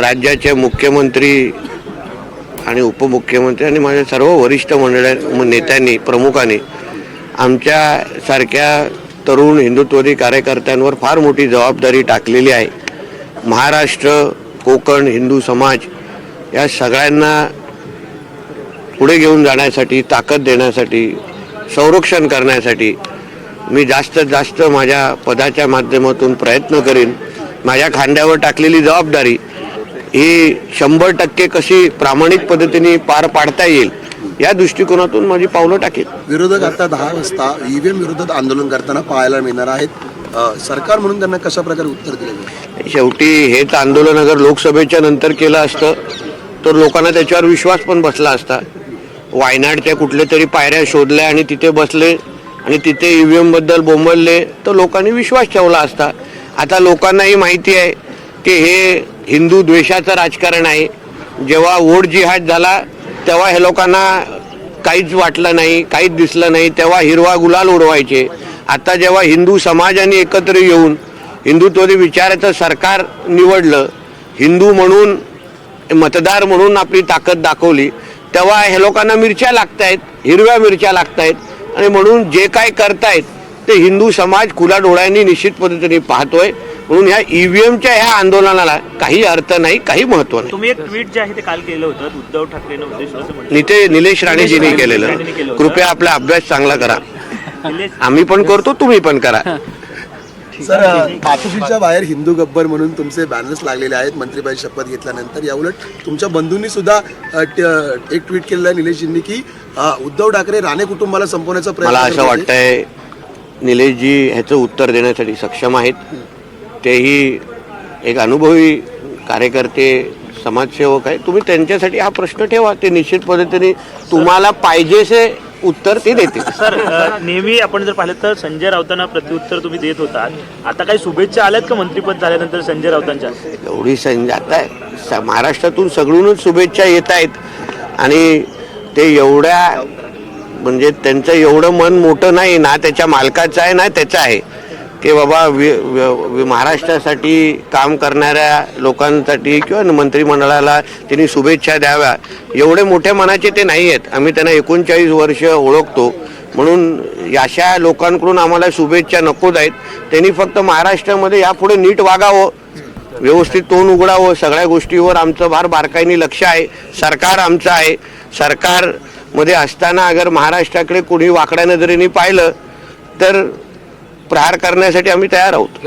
राज्याचे मुख्यमंत्री आणि उपमुख्यमंत्री आणि माझ्या सर्व वरिष्ठ मंडळ नेत्यांनी प्रमुखांनी आमच्यासारख्या तरुण हिंदुत्ववादी कार्यकर्त्यांवर फार मोठी जबाबदारी टाकलेली आहे. महाराष्ट्र कोकण हिंदू समाज या सगळ्यांना पुढे घेऊन जाण्यासाठी ताकद देण्यासाठी संरक्षण करण्यासाठी मी जास्तीत जास्त माझ्या पदाच्या माध्यमातून प्रयत्न करीन. माझ्या खांद्यावर टाकलेली जबाबदारी ही शंभर टक्के कशी प्रामाणिक पद्धतीने पार पाडता येईल या दृष्टिकोनातून माझी पावलं टाकेल. विरोधक आता दहा वाजता ईव्हीएम विरोधात आंदोलन करताना पाहायला मिळणार आहेत. सरकार म्हणून त्यांना कशा प्रकारे उत्तर दिलं शेवटी हेच आंदोलन अगर लोकसभेच्या नंतर केलं असतं तर लोकांना त्याच्यावर विश्वास पण बसला असता. वायनाडच्या कुठल्या तरी पायऱ्या शोधल्या आणि तिथे बसले आणि तिथे ईव्हीएमबद्दल बोंबलले तर लोकांनी विश्वास ठेवला असता. आता लोकांनाही माहिती आहे की हे हिंदू द्वेषाचं राजकारण आहे. जेव्हा वोट जिहाद झाला तेव्हा हे लोकांना काहीच वाटलं नाही काहीच दिसलं नाही तेव्हा हिरवा गुलाल उडवायचे. आता जेव्हा हिंदू समाजाने एकत्र येऊन हिंदुत्वदी विचाराचं सरकार निवडलं हिंदू म्हणून मतदार म्हणून आपली ताकद दाखवली तेव्हा हे लोकांना मिरच्या लागतायत हिरव्या मिरच्या लागतायत. आणि म्हणून जे काय करतायत ते हिंदू समाज खुला डोळ्यांनी निश्चित पद्धतीने पाहतोय. म्हणून ह्या ईव्हीएमच्या ह्या आंदोलनाला काही अर्थ नाही काही महत्त्व नाही. तुम्ही एक ट्विट जे आहे ते काल केलं होतं उद्धव असं म्हटलं. निते निलेश राणेजींनी केलेलं. कृपया आपला अभ्यास चांगला करा. आम्ही पण करतो तुम्ही पण करा. सर ऑफिसच्या बाहेर हिंदू गब्बर म्हणून तुमचे बॅनर्स लागलेले आहेत मंत्रीपद शपथ घेतल्यानंतर. या उलट तुमच्या बंधूंनी सुद्धा एक ट्विट केलेलं आहे निलेशजींनी की उद्धव ठाकरे राणे कुटुंबाला संपवण्याचा मला प्रयत्न असं करत होते. वाटतंय निलेशजी ह्याचं उत्तर देण्यासाठी सक्षम आहेत. तेही एक अनुभवी कार्यकर्ते समाजसेवक आहे तुम्ही त्यांच्यासाठी हा प्रश्न ठेवा. ते निश्चित पद्धतीने तुम्हाला पाहिजेसे उत्तर ते देतील. सर नेहमी आपण जर पाहिलं तर संजय राऊतांना प्रत्युत्तर तुम्ही देत होतात. आता काही शुभेच्छा आल्यात का मंत्रीपद झाल्यानंतर संजय राऊतांच्या? एवढी संधी आता महाराष्ट्रातून सगळूनच शुभेच्छा येत आहेत. आणि ते एवढ्या म्हणजे त्यांचं एवढं मन मोठं नाही ना त्याच्या मालकाचं आहे ना त्याचं आहे. की बाबा वि- महाराष्ट्रासाठी काम करणाऱ्या लोकांसाठी किंवा मंत्रिमंडळाला त्यांनी शुभेच्छा द्याव्या. एवढे मोठ्या मनाचे ते नाही आहेत आम्ही त्यांना एकोणचाळीस वर्ष ओळखतो. म्हणून अशा लोकांकडून आम्हाला शुभेच्छा नकोच आहेत त्यांनी फक्त महाराष्ट्रामध्ये यापुढे नीट वागावं. व्यवस्थित तोंड उघडावं. सगळ्या गोष्टीवर आमचं फार बारकाईने लक्ष आहे. सरकार आमचं आहे. सरकारमध्ये असताना अगर महाराष्ट्राकडे कोणी वाकड्या नजरेने पाहिलं तर प्रहार करण्यासाठी आम्ही तयार आहोत.